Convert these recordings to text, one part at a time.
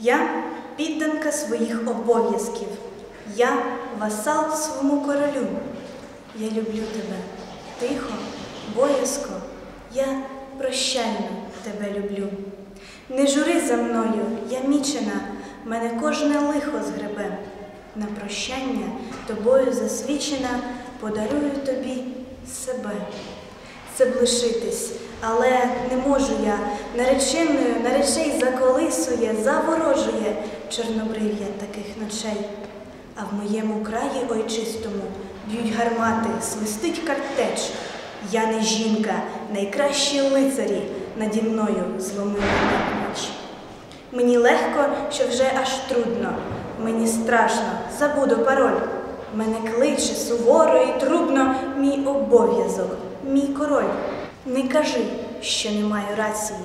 Я підданка своїх обов'язків. Я васал своєму королю. Я люблю тебе тихо, боязко. Я прощально тебе люблю. Не жури за мною, я мічена, мене кожне лихо згребе. На прощання тобою засвічена, подарую тобі себе. Це б лишитись, але не можу я. Нареченою наречей заколисує, заворожує чорнобрив'я таких ночей. А в моєму краї ойчистому б'ють гармати, свистить картеч. Я не жінка, найкращі лицарі наді мною зломили меч. Мені легко, що вже аж трудно. Мені страшно, забуду пароль. Мене кличе суворо і трубно мій обов'язок, мій король. Не кажи, що не маю рації,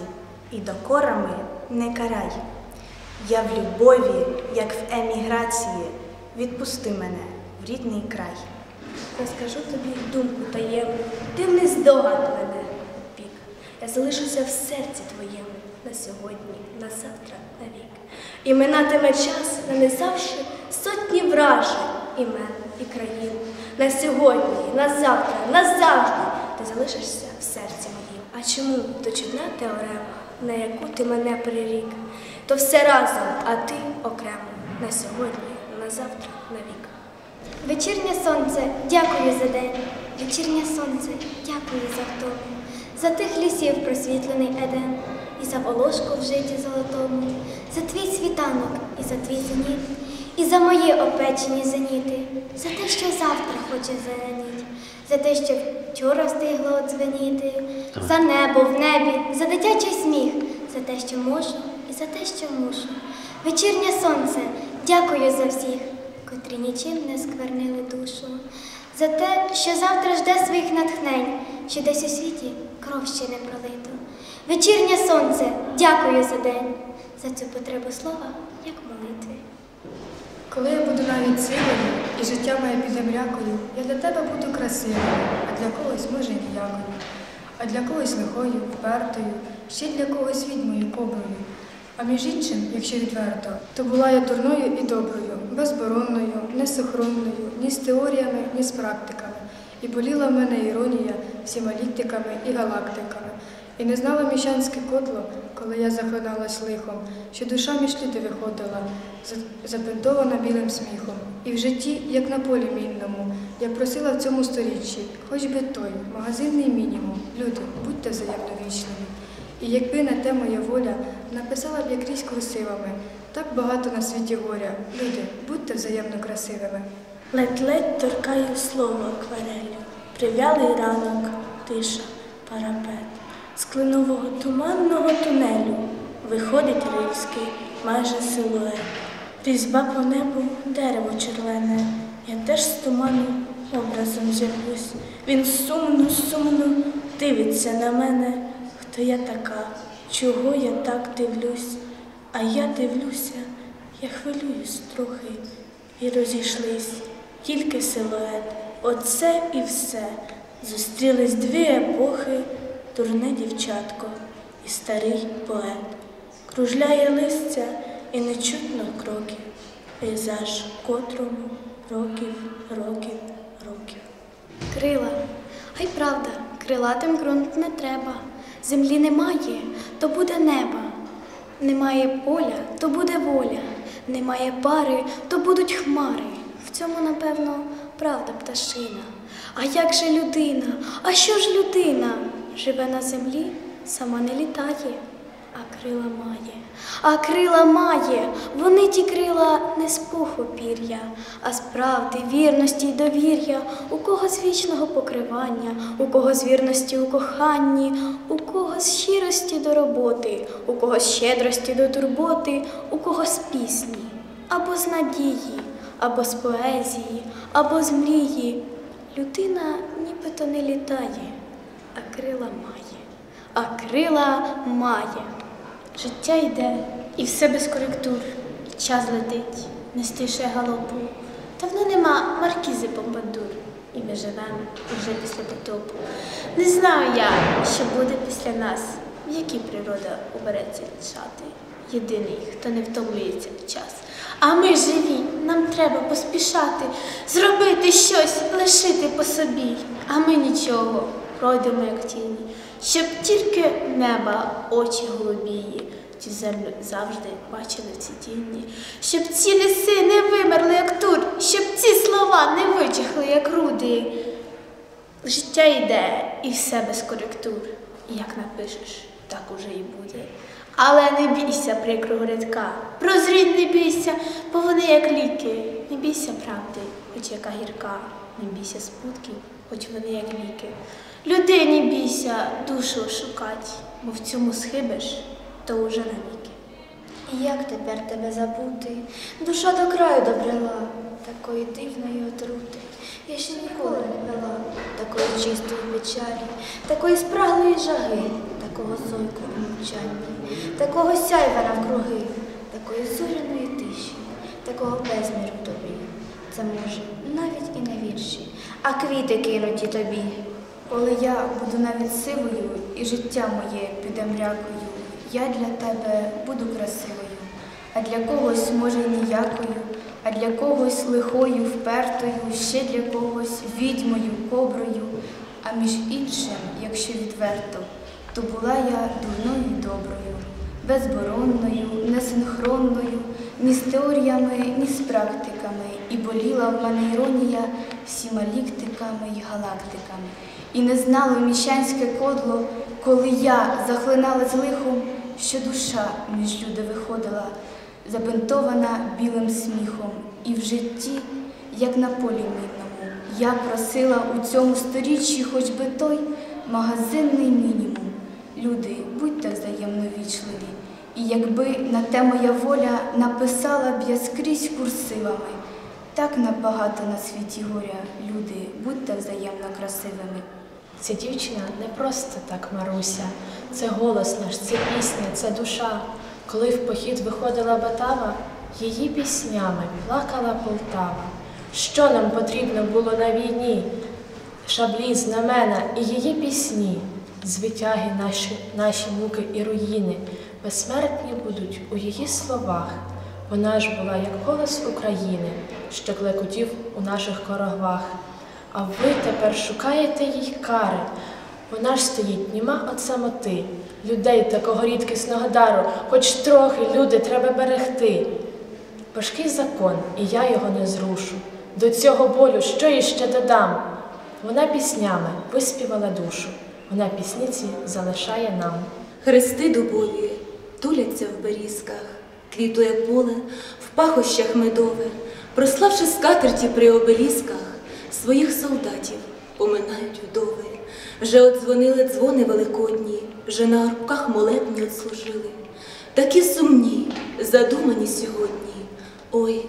і докорами не карай. Я в любові, як в еміграції, відпусти мене в рідний край. Розкажу тобі думку таємну, дивний здогад мене пік. Я залишуся в серці твоєму на сьогодні, на завтра, навік. І минатиме час на незавжди сотні вражень, імен і країн. На сьогодні, на завтра, назавжди ти залишишся. Чому то чудна теорема, на яку ти мене прирік? То все разом, а ти окремо на сьогодні, на завтра, навік. Вечірнє сонце, дякую за день. Вечірнє сонце, дякую за втому. За тих лісів просвітлений еден, і за волошку в житті золотому, за твій світанок і за твій зеніт, і за мої опечені зеніти, за те, що завтра хоче зеленіть, за те, що вчора встигло одзвеніти, за небо в небі, за дитячий сміх, за те, що можу, і за те, що мушу. Вечірнє сонце, дякую за всіх котрі нічим не сквернили душу, за те, що завтра жде своїх натхнень, що десь у світі кров ще не пролито. Вечірнє сонце, дякую за день, за цю потребу слова, як молитви. Коли я буду навіть силою, і життя моє піде мрякою, я для тебе буду красивою, а для когось, може, ніякою, а для когось лихою, впертою, ще для когось відьмою, коброю. А між іншим, якщо відверто, то була я дурною і доброю, безборонною, несохронною, ні з теоріями, ні з практиками. І боліла в мене іронія всіма ліктиками і галактиками. І не знала міщанське кодло, коли я захлиналась лихом, що душа між люди виходила, за- забинтована білим сміхом. І в житті, як на полі мінному, я просила в цьому сторіччі, хоч би той, магазинний мінімум. Люди, будьте взаємно вічними. І якби не те моя воля, написала б я крізь курсивами. Так багато на світі горя. Люди, будьте взаємно красивими. Ледь-ледь торкаю слово акварелю, прив'ялий ранок, тиша, парапет. З кленового туманного тунелю виходить рильський, майже силует. Різьба по небу, дерево червоне. Я теж з туману образом з'явлюсь. Він сумно, сумно дивиться на мене. Хто я така? Чого я так дивлюсь? А я дивлюся, я хвилююсь трохи і розійшлись. Тільки силует, оце і все. Зустрілись дві епохи, дурне дівчатко і старий поет. Кружляє листя і не чутно кроків, пейзаж котрому років, років, років. Крила, а й правда, крилатим ґрунт не треба. Землі немає, то буде неба. Немає поля, то буде воля. Немає пари, то будуть хмари. В цьому, напевно, правда пташина. А як же людина? А що ж людина? Живе на землі, сама не літає, а крила має. А крила має, вони ті крила не з пуху пір'я, а з правди, вірності й довір'я, у кого з вічного покривання, у кого з вірності у коханні, у кого з щирості до роботи, у кого з щедрості до турботи, у кого з пісні, або з надії, або з поезії, або з мрії. Людина нібито не літає, а крила має, а крила має. Життя йде, і все без коректур. Час летить, не стише галопу. Давно нема маркізи Помпадур. І ми живемо вже після потопу. Не знаю я, що буде після нас, в які природа убереться лишати, єдиний, хто не втомлюється в час. А ми живі, нам треба поспішати, зробити щось, лишити по собі. А ми нічого, пройдемо як тіні, щоб тільки неба, очі голубії, цю землю завжди бачили ці тіні, щоб ці ліси не вимерли, як тур, щоб ці слова не вичахли, як руди. Життя йде і все без коректур. Як напишеш, так уже і буде. Але не бійся прикрого рядка, прозрінь не бійся, бо вони як ліки. Не бійся правди, хоч яка гірка, не бійся спутків, хоч вони як ліки. Людині бійся душу шукать, бо в цьому схибиш, то уже навіки. І як тепер тебе забути? Душа до краю добрела, такої дивної отрути. Я ще ніколи не пила такої чистої печалі, такої спраглої жаги, такого зойку у мовчанні, такого сяйва навкруги, такої зоряної тиші, такого безміру тобі. Це може навіть і не вірші, а квіти кинуті тобі. Коли я буду навіть сивою, і життя моє піде мрякою, я для тебе буду красивою, а для когось, може, ніякою, а для когось лихою, впертою, ще для когось відьмою, коброю, а між іншим, якщо відверто, то була я дурною доброю, безборонною, несинхронною, ні з теоріями, ні з практиками, і боліла в мене іронія всіма ліктиками й галактиками. І не знало міщанське кодло, коли я захлиналась лихом, що душа між люди виходила, забинтована білим сміхом, і в житті, як на полі мідному, я просила у цьому сторіччі хоч би той магазинний мінімум. Люди, будьте взаємно вічливі, і якби на те моя воля написала б я скрізь курсивами. Так набагато на світі горя, люди, будьте взаємно красивими. Ця дівчина не просто так Маруся, це голос наш, це пісня, це душа. Коли в похід виходила Батава, її піснями плакала Полтава. Що нам потрібно було на війні? Шаблі, знамена і її пісні, звитяги наші, наші муки і руїни, безсмертні будуть у її словах. Вона ж була як голос України, що клекотів у наших корогвах. А ви тепер шукаєте їй кари. Вона ж стоїть німа от самоти. Людей такого рідкісного дару, хоч трохи люди треба берегти. Важкий закон, і я його не зрушу. До цього болю що іще додам? Вона піснями виспівала душу, вона пісниці залишає нам. Хрести дубові туляться в берізках, квітує поле в пахощах медове, прославши скатерті при обелісках, своїх солдатів поминають вдови. Вже одзвонили дзвони великодні, вже на руках молебні отслужили. Такі сумні, задумані сьогодні. Ой,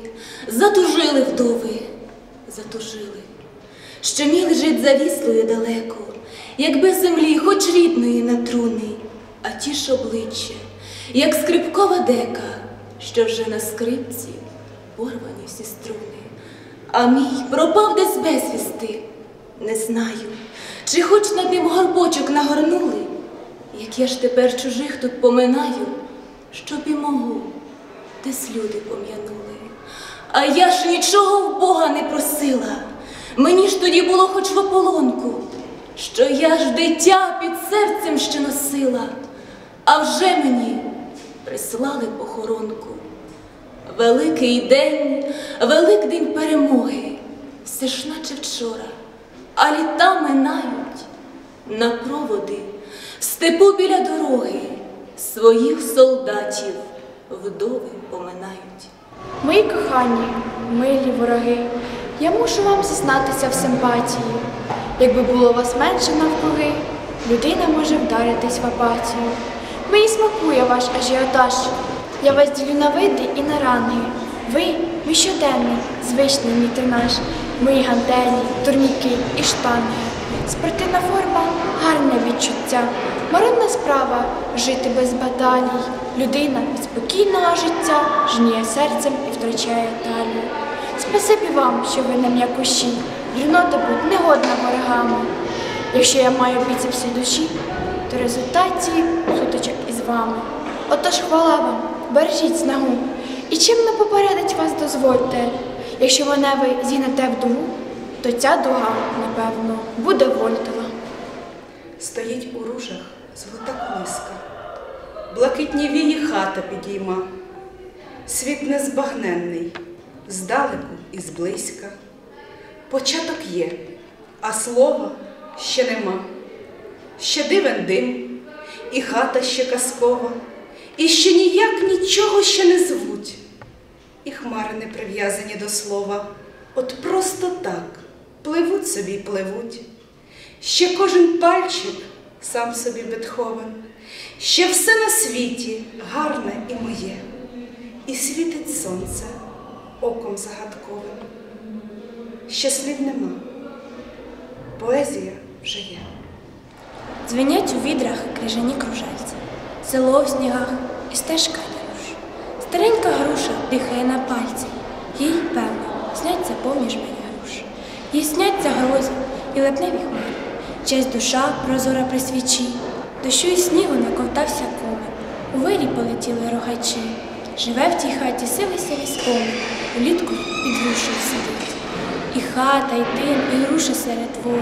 затужили вдови, затужили. Що мій лежить завіслою далеко, якби землі, хоч рідної на труни, а ті ж обличчя, як скрипкова дека, що вже на скрипці порвані всі струни. А мій пропав десь безвісти, не знаю, чи хоч над ним горбочок нагорнули, як я ж тепер чужих тут поминаю, щоб і мого десь люди пом'янули. А я ж нічого в Бога не просила. Мені ж тоді було хоч в ополонку, що я ж дитя під серцем ще носила, а вже мені прислали похоронку. Великий день, Великдень перемоги, все ж наче вчора, а літа минають на проводи, степу біля дороги своїх солдатів вдови поминають. Мої кохані, милі вороги, я мушу вам зізнатися в симпатії. Якби було вас менше навкруги, людина може вдаритись в апатію. Мені смакує ваш ажіотаж. Я вас ділю на види і на ранги. Ви мій щоденний, звичний мій тренаж, мої гантелі, турніки і штанги. Спортивна форма гарне відчуття. Марудна справа жити без баталій. Людина від спокійного життя жніє серцем і втрачає талію. Спасибі вам, що ви на м'якуші, дрінота будь негодна ворогами. Якщо я маю біцепси душі, то результаті сутичок із вами. Отож хвала вам, бережіть снагу. І чим не попередить вас дозвольте, якщо мене ви зігнете в дугу, то ця дуга, напевно, буде вольтова. Стоїть у ружах золота колиска, блакитні вії хата підійма, світ незбагненний, здалеку і зблизька. Початок є, а слова ще нема. Ще дивен дим, і хата ще казкова, і ще ніяк нічого ще не звуть. І хмари не прив'язані до слова, от просто так пливуть собі й пливуть. Ще кожен пальчик сам собі Бетховен, ще все на світі гарне і моє, і світить сонце оком загадковим. Ще слів нема, поезія вже є. Дзвенять у відрах крижані кружальці, село в снігах і стежка руш. Старенька груша дихає на пальці, їй, певно, сняться поміж мене груш. Їй сняться грози і лепневі хмари. Честь душа прозора при свічі, дощу і снігу наковтався комен. У вирі полетіли рогачі. Живе в тій хаті сивий спомин, улітку під грушею сидить. І хата, і дим, і груша серед двору,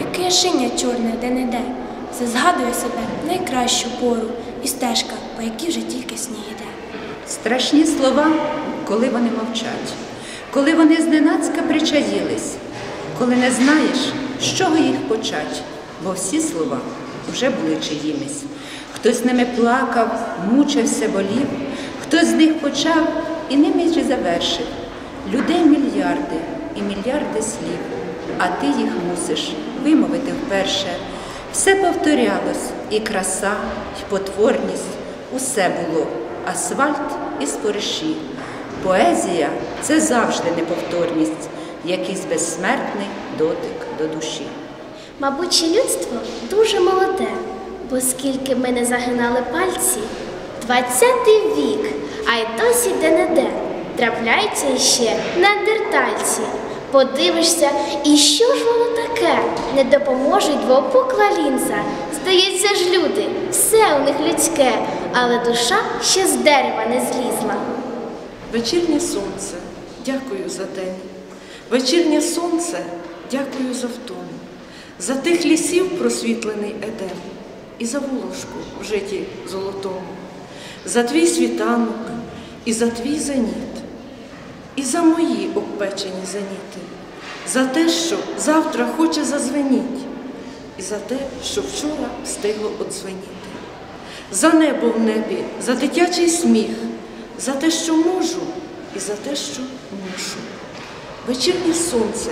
яке яшиня чорне де-не-де, все згадує себе найкращу пору, і стежка, по якій вже тільки сніг іде. Страшні слова, коли вони мовчать, коли вони зненацька причаїлись, коли не знаєш, з чого їх почать, бо всі слова вже були чиїмись. Хтось ними плакав, мучився, болів, хтось з них почав і ними ж завершив. Людей мільярди і мільярди слів, а ти їх мусиш вимовити вперше. Все повторялось, і краса, і потворність, усе було, асфальт і спориші. Поезія це завжди неповторність, якийсь безсмертний дотик до душі. Мабуть, людство дуже молоде, бо скільки ми не загинали пальці, двадцятий вік, а й досі де-не-де трапляються іще неандертальці. Подивишся, і що ж воно таке? Не допоможуть двопукла лінза. Здається ж, люди, все у них людське, але душа ще з дерева не злізла. Вечірнє сонце, дякую за день. Вечірнє сонце, дякую за втому, за тих лісів просвітлений едем, і за волошку в житті золотому, за твій світанок і за твій зеніт, і за мої обпечені зеніти, за те, що завтра хоче зазвеніть, і за те, що вчора встигло одзвеніти, за небо в небі, за дитячий сміх, за те, що можу, і за те, що мушу. Вечірнє сонце,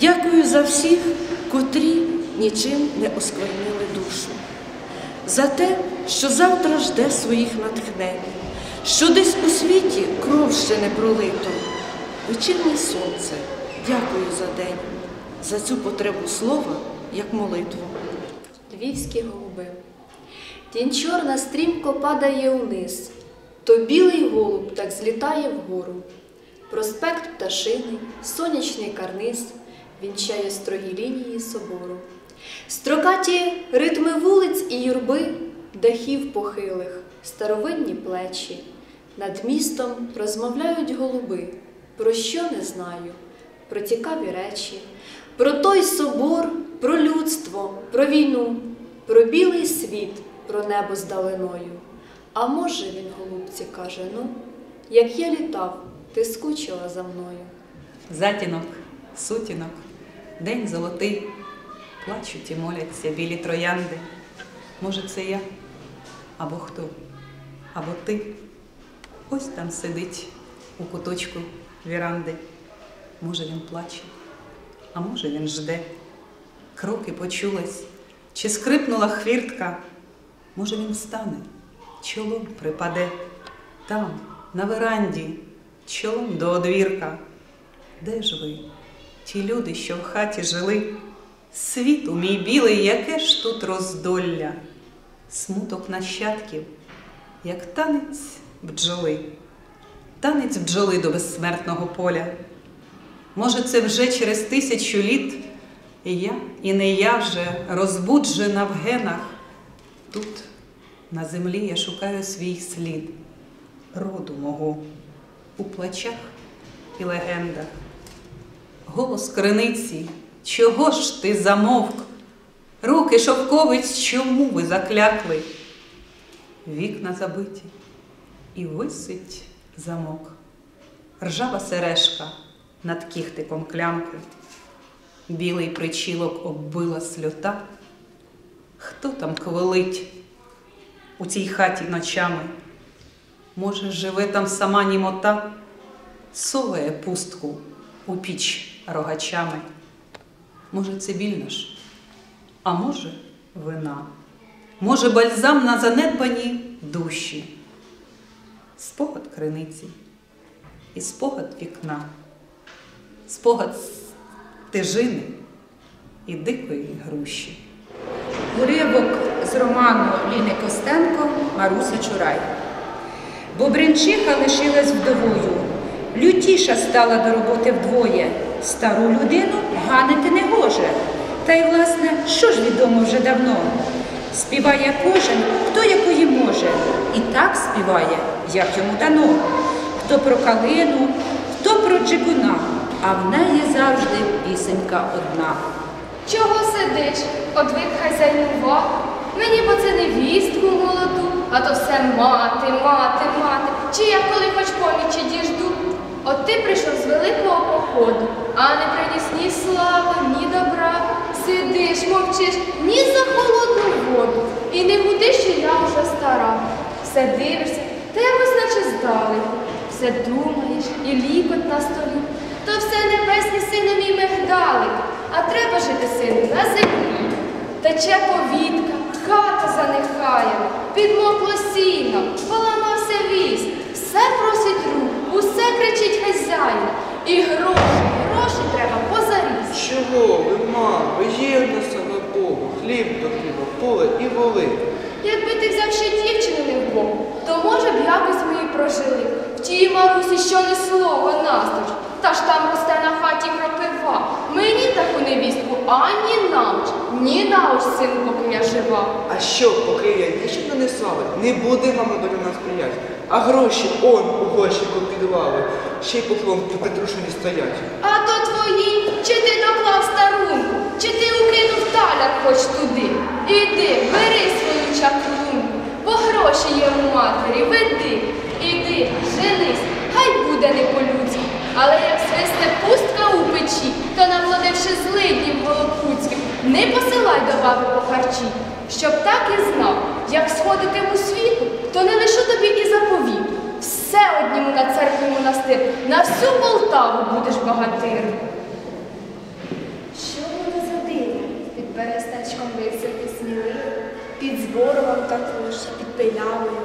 дякую за всіх, котрі нічим не осквернили душу, за те, що завтра жде своїх натхнень, що десь у світі кров ще не пролито. Вечірнє сонце, дякую за день, за цю потребу слова, як молитву. Львівські голуби. Тінь чорна стрімко падає униз, то білий голуб так злітає вгору. Проспект пташиний, сонячний карниз вінчає строгі лінії собору. Строкаті ритми вулиць і юрби, дахів похилих, старовинні плечі. Над містом розмовляють голуби. Про що не знаю, про цікаві речі, про той собор, про людство, про війну, про білий світ, про небо здаленою. А може він, голубці, каже, ну, як я літав, ти скучила за мною. Затінок, сутінок, день золотий, плачуть і моляться білі троянди. Може, це я? Або хто? Або ти? Ось там сидить у куточку віранди. Може, він плаче, а може, він жде. Кроки почулись, чи скрипнула хвіртка. Може, він встане, чолом припаде там, на веранді, чолом до одвірка. Де ж ви, ті люди, що в хаті жили? Світу мій білий, яке ж тут роздолля, смуток нащадків, як танець бджоли, танець бджоли до безсмертного поля. Може, це вже через тисячу літ, і я, і не я вже розбуджена в генах. Тут, на землі, я шукаю свій слід. роду мого у плачах і легендах. Голос криниці, чого ж ти замовк? Руки шовковиць, чому ви заклякли? Вікна забиті, і висить замок. Ржава сережка над кіхтиком клямки. Білий причілок оббила сльота. Хто там квилить у цій хаті ночами? Може, живе там сама німота, соває пустку у піч рогачами. Може, це біль наш, а може, вина, може, бальзам на занедбані душі, спогад криниці і спогад вікна, спогад стежини і дикої груші. Уривок з роману Ліни Костенко Маруся Чурай. Бобринчиха лишилась вдовою, лютіша стала до роботи вдвоє. Стару людину ганити не гоже. Та й, власне, що ж відомо вже давно? Співає кожен, хто якої може, і так співає, як йому дано. Хто про калину, хто про джигуна, а в неї завжди пісенька одна. Чого сидиш? Одвик хазяйну увагу. Мені бо це невістку молоду, а то все мати, мати, мати. Чи я коли хоч помічі діжду? От ти прийшов з великого походу, а не приніс ні слави, ні добра. Сидиш, мовчиш, ні за холодну воду. І не гудиш, що я вже стара. Все дивишся, та якось наче здалеку. Все думаєш, і лікоть на столі. То все небесні сину мій мигдалик, а треба жити сину на землі. Тече повітка, хата занехає, підмокло сіно, поламався віз, все просить рук, усе кричить хазяїн. І гроші. Чого ви, мамо, є в слава Богу, хліб до хліба, поле і воли. Якби ти взяв ще дівчину не в Богу, то може б якось ми і прожили. В тій Марусі що не слово настуж, та ж там росте на хаті кропива. Мені таку невістку ані навч, ні навч, син, поки я жива. А що, поки я дівчину не славить, не буде мама до нас приять. А гроші он у горщику підвали, ще й поклон притрушені стоять. А то чи ти доклав старунку, чи ти укинув таляр хоч туди. Іди, бери свою чаклунку, бо гроші є у матері, веди. Іди, женись, хай буде не по-людськи. Але як свисне пустка у печі, то наплодивши злиднів голопуцьких, не посилай до баби по харчі, щоб так і знав, як сходитиму у світу, то не лишу тобі і заповіту. Все одніму на церкві монастир, на всю Полтаву будеш багатиром. Що буде за диво? Під берестечком висити сміливо, під зборовом також, під пилявою.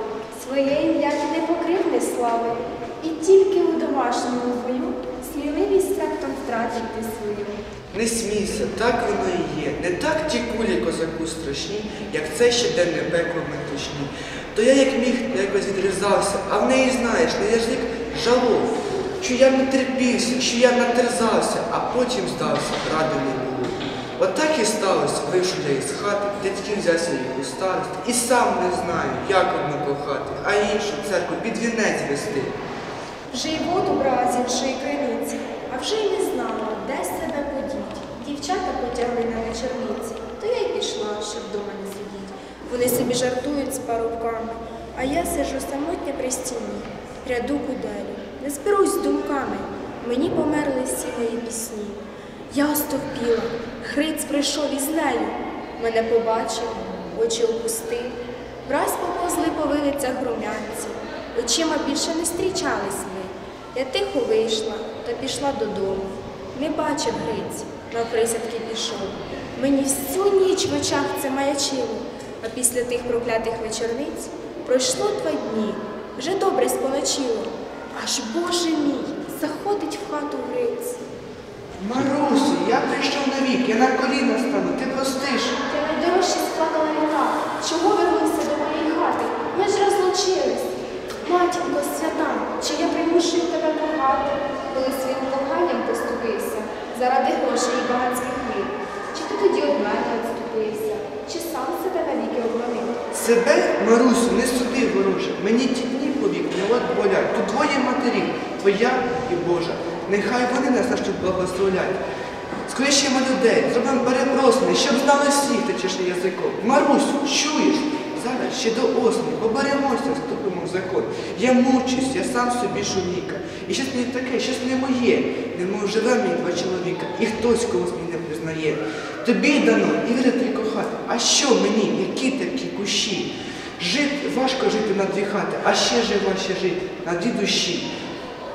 Своє ім'я не покривне слави, і тільки у домашньому бою сміливість раптом втратить ти свою. Не смійся, так воно і є. Не так ті кулі козаку страшні, як це щоденне пекло метушні. То я як міг якось відрізався, а в неї, знаєш, на язик жалов, що я не терпівся, що я натерзався, а потім здався, ради не було. От так і сталося, вийшов я із хати, дядьки взявся їх у і сам не знаю, як одну кохати, а іншу церкву під вінець вести. Вже й воду брала з іншої криниці, а вже й не знала, де себе подіть. Дівчата потягли на вечорниці, то я й пішла, щоб вдома не сидіть. Вони собі жартують з парубками, а я сиджу самотня при стіні, ряду куделю, не зберусь з думками. Мені померли всі мої пісні. Я остовпіла, Хриць прийшов із нею. Мене побачив, очі опустив, враз поповзли по вилицях румянці. Очима більше не зустрічались ми. Я тихо вийшла та пішла додому. Не бачив Гриць, на присядки пішов. Мені всю ніч в очах це маячило, а після тих проклятих вечорниць пройшло два дні, вже добре споночило. Аж Боже мій, заходить в хату Гриць. Марусю, я прийшов на вік, я на коліна стану, ти простиш. Я найдорожче сплакала літа. Чого вернувся до моєї хати? Ми ж розлучились. Матінко свята, чи я примушую тебе кохати, коли своїм коханням поступився заради грошей і багатських мир? Чи ти тоді од мене відступився? Чи сам себе навіки обманив? Себе, Марусю, не суди, вороже, мені ті дні повік не тут болять. Тут двоє матерів, твоя і Божа. Нехай вони нас на що благословлять. Скличемо людей, зробимо перепросини, щоб знали всі, хто чешне язиком. Марусю, чуєш? Зараз ще до осені, поберемося, вступимо в закон. Я мучусь, я сам собі шуміка. І щось мені таке, щось не моє. Немов живе мені два чоловіка, і хтось когось мені не признає. Тобі дано і вірити і кохати. А що мені, які такі кущі? Жити важко жити на дві хати, а ще жива ще жити на дві душі.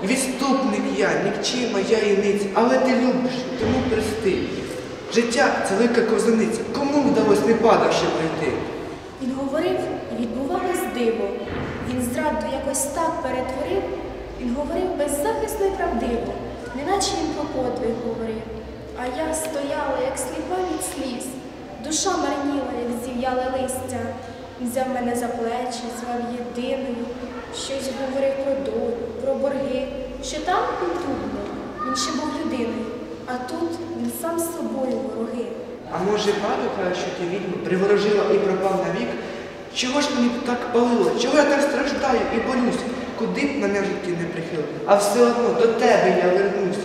Відступник я, нікчима я іниця, але ти любиш, тому прости. Життя це велика ковзаниця. Кому вдалося не падавши пройти? Він говорив і відбувалось диво. Він зраду якось так перетворив, він говорив беззахисно і правдиво, неначе він про подвиг говорив. А я стояла, як сліпа від сліз, душа марніла, як зів'яле листя. Взяв мене за плечі, звав єдиною, щось говорив про долю, що там він трудно, він ще був людиною, а тут він сам з собою вороги. А може правда каже, що ти відьму приворожила і пропав навік? Чого ж мені так палило? Чого я так страждаю і болюсь? Куди б мене в житті не прихилив? А все одно до тебе я вернусь.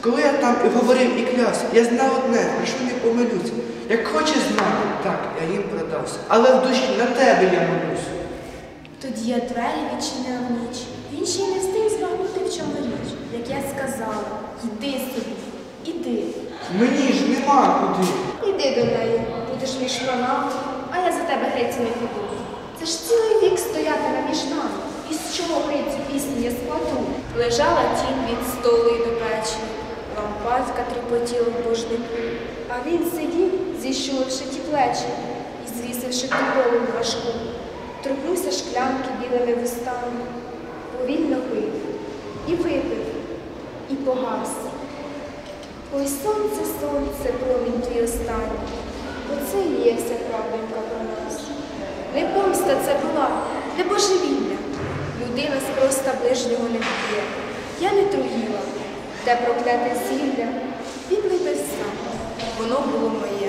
Коли я там і говорив і клявся, я знав одне, про що не помилюсь. Як хочеш знати, так, я їм продався. Але в душі на тебе я молюсь. Тоді я двері відчинила в ніч. Він ще й не встиг збагнути, в чому річ. Як я сказала, йди собі, іди. Мені ж нема куди. Іди до неї, будеш між вона, а я за тебе греці не піду. Це ж цілий вік стоятиме між нами. І з чого грицю пісні я складу? Лежала тінь від столу й до печі, лампадка тріпотіла в божнику. А він сидів, зіщуливши ті плечі і звісивши ту голову важку. Торкнувся шклянки білими вустами, повільно пив і випив, і погас. Ой, сонце, сонце, промінь твій останній. Оце і є вся правденька про нас. Не помста це була, не божевілля. Людина з проста ближнього не вб'є. Я не труїла, те прокляте зілля, він випив сам. Воно було моє.